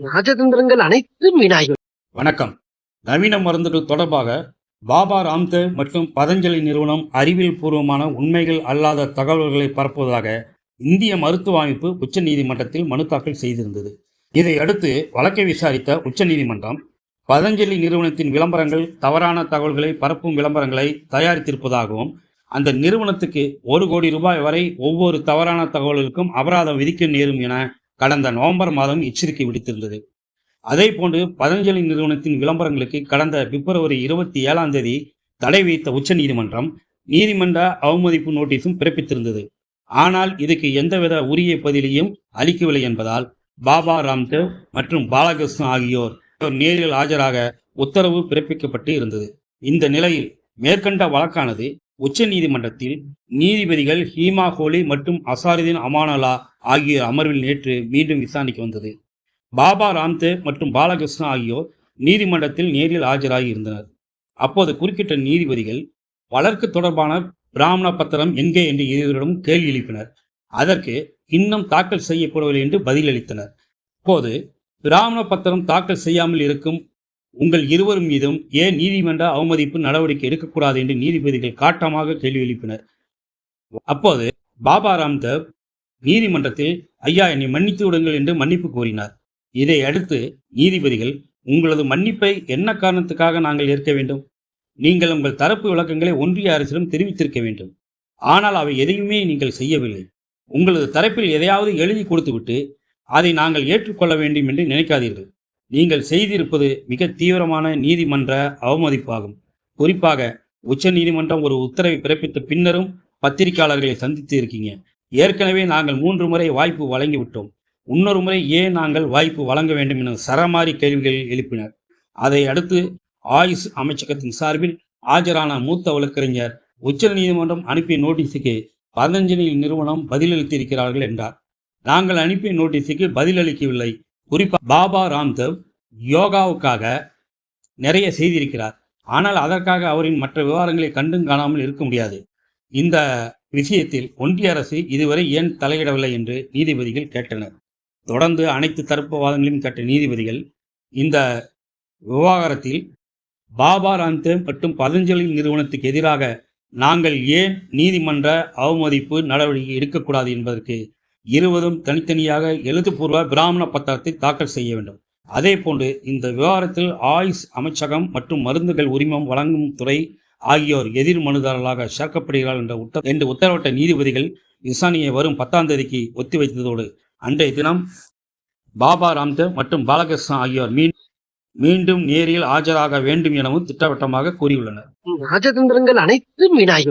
ராஜதந்திரங்கள் அனைத்தும் வீணாகிவிடும் வணக்கம். நவீன மருந்துகள் தொடர்பாக பாபா ராம்தேவ் மற்றும் பதஞ்சலி நிறுவனம் அறிவியல் பூர்வமான உண்மைகள் அல்லாத தகவல்களை பரப்புவதாக இந்திய மருத்துவ அமைப்பு உச்சநீதிமன்றத்தில் மனு தாக்கல் செய்திருந்தது. இதை அடுத்து வழக்கை விசாரித்த உச்சநீதிமன்றம் பதஞ்சலி நிறுவனத்தின் விளம்பரங்கள் தவறான தகவல்களை பரப்பும் விளம்பரங்களை தயாரித்திருப்பதாகவும் அந்த நிறுவனத்துக்கு ஒரு கோடி ரூபாய் வரை ஒவ்வொரு தவறான தகவல்களுக்கும் அபராதம் விதிக்க நேரும் என கடந்த நவம்பர் மாதம் எச்சரிக்கை விடுத்திருந்தது. அதே போன்று பதஞ்சலி நிறுவனத்தின் விளம்பரங்களுக்கு கடந்த பிப்ரவரி இருபத்தி ஏழாம் தேதி தடை விதித்த உச்சநீதிமன்றம் நீதிமன்ற அவமதிப்பு நோட்டீஸும் பிறப்பித்திருந்தது. ஆனால் இதுக்கு எந்தவித உரிய பதிலையும் அளிக்கவில்லை என்பதால் பாபா ராம்தேவ் மற்றும் பாலகிருஷ்ணன் ஆகியோர் நேரில் ஆஜராக உத்தரவு பிறப்பிக்கப்பட்டு இருந்தது. இந்த நிலையில் மேற்கண்ட வழக்கானது உச்சநீதிமன்றத்தில் நீதிபதிகள் ஹீமா கோலி மற்றும் அசாருதீன் அமானலா ஆகிய அமர்வில் நேற்று மீண்டும் விசாரணைக்கு வந்தது. பாபா ராம்தேவ் மற்றும் பாலகிருஷ்ணா ஆகியோர் நீதிமன்றத்தில் நேரில் ஆஜராகி இருந்தனர். அப்போது குறுக்கிட்ட நீதிபதிகள் வழக்கு தொடர்பான பிராமண பத்திரம் எங்கே? என்று இருவரிடம் கேள்வி எழுப்பினர். அதற்கு இன்னும் தாக்கல் செய்யப்படவில்லை என்று பதிலளித்தனர். அப்போது பிராமண பத்திரம் தாக்கல் செய்யாமல் இருக்கும் உங்கள் இருவர் மீதும் ஏன் நீதிமன்ற அவமதிப்பு நடவடிக்கை எடுக்கக்கூடாது என்று நீதிபதிகள் காட்டமாக கேள்வி எழுப்பினர். அப்போது பாபா ராம்தேவ் நீதிமன்றத்தில் ஐயா என்னை மன்னித்து விடுங்கள் என்று மன்னிப்பு கோரினார். இதை அடுத்து நீதிபதிகள் உங்களது மன்னிப்பை என்ன காரணத்துக்காக நாங்கள் ஏற்க வேண்டும்? நீங்கள் உங்கள் தரப்பு விளக்கங்களை ஒன்றிய அரசிடம் தெரிவித்திருக்க வேண்டும். ஆனால் அவை எதையுமே நீங்கள் செய்யவில்லை. உங்களது தரப்பில் எதையாவது எழுதி கொடுத்துவிட்டு அதை நாங்கள் ஏற்றுக்கொள்ள வேண்டும் என்று நினைக்காதீர்கள். நீங்கள் செய்திருப்பது மிக தீவிரமான நீதிமன்ற அவமதிப்பாகும். குறிப்பாக உச்ச நீதிமன்றம் ஒரு உத்தரவை பிறப்பித்த பின்னரும் பத்திரிகையாளர்களை சந்தித்து இருக்கீங்க. ஏற்கனவே நாங்கள் மூன்று முறை வாய்ப்பு வழங்கிவிட்டோம் இன்னொரு முறை ஏன் நாங்கள் வாய்ப்பு வழங்க வேண்டும் என சரமாரி கேள்விகள் எழுப்பினர். அதை அடுத்து ஆயுஷ் அமைச்சகத்தின் சார்பில் ஆஜரான மூத்த வழக்கறிஞர் உச்ச நீதிமன்றம் அனுப்பிய நோட்டீஸுக்கு பதஞ்சலி நிறுவனம் பதிலளித்திருக்கிறார்கள் என்றார். நாங்கள் அனுப்பிய நோட்டீஸுக்கு பதிலளிக்கவில்லை. குறிப்பாக பாபா ராம்தேவ் யோகாவுக்காக நிறைய செய்திருக்கிறார். ஆனால் அதற்காக அவரின் மற்ற விவகாரங்களை கண்டும் காணாமல் இருக்க முடியாது. இந்த விஷயத்தில் ஒன்றிய அரசு இதுவரை ஏன் தலையிடவில்லை என்று நீதிபதிகள் கேட்டனர். தொடர்ந்து அனைத்து தரப்பு வாதங்களையும் கேட்ட நீதிபதிகள் இந்த விவகாரத்தில் பாபா ராம்தேவ் மற்றும் பதஞ்சலி நிறுவனத்துக்கு எதிராக நாங்கள் ஏன் நீதிமன்ற அவமதிப்பு நடவடிக்கை எடுக்கக்கூடாது என்பதற்கு இருவரும் தனித்தனியாக எழுத்துப்பூர்வ பிராமண பத்திரத்தை தாக்கல் செய்ய வேண்டும். அதே போன்று இந்த விவகாரத்தில் ஆயுஷ் அமைச்சகம் மற்றும் மருந்துகள் உரிமம் வழங்கும் துறை ஆகியோர் எதிர் மனுதாரர்களாக சேர்க்கப்படுகிறார்கள் என்ற உத்த என்று உத்தரவிட்ட நீதிபதிகள் விசாரணையை வரும் பத்தாம் தேதிக்கு ஒத்திவைத்ததோடு அன்றைய தினம் பாபா ராம்தேவ் மற்றும் பாலகிருஷ்ணன் ஆகியோர் மீண்டும் மீண்டும் நேரில் ஆஜராக வேண்டும் எனவும் திட்டவட்டமாக கூறியுள்ளனர். ராஜதந்திரங்கள் அனைத்தும் வீணாகி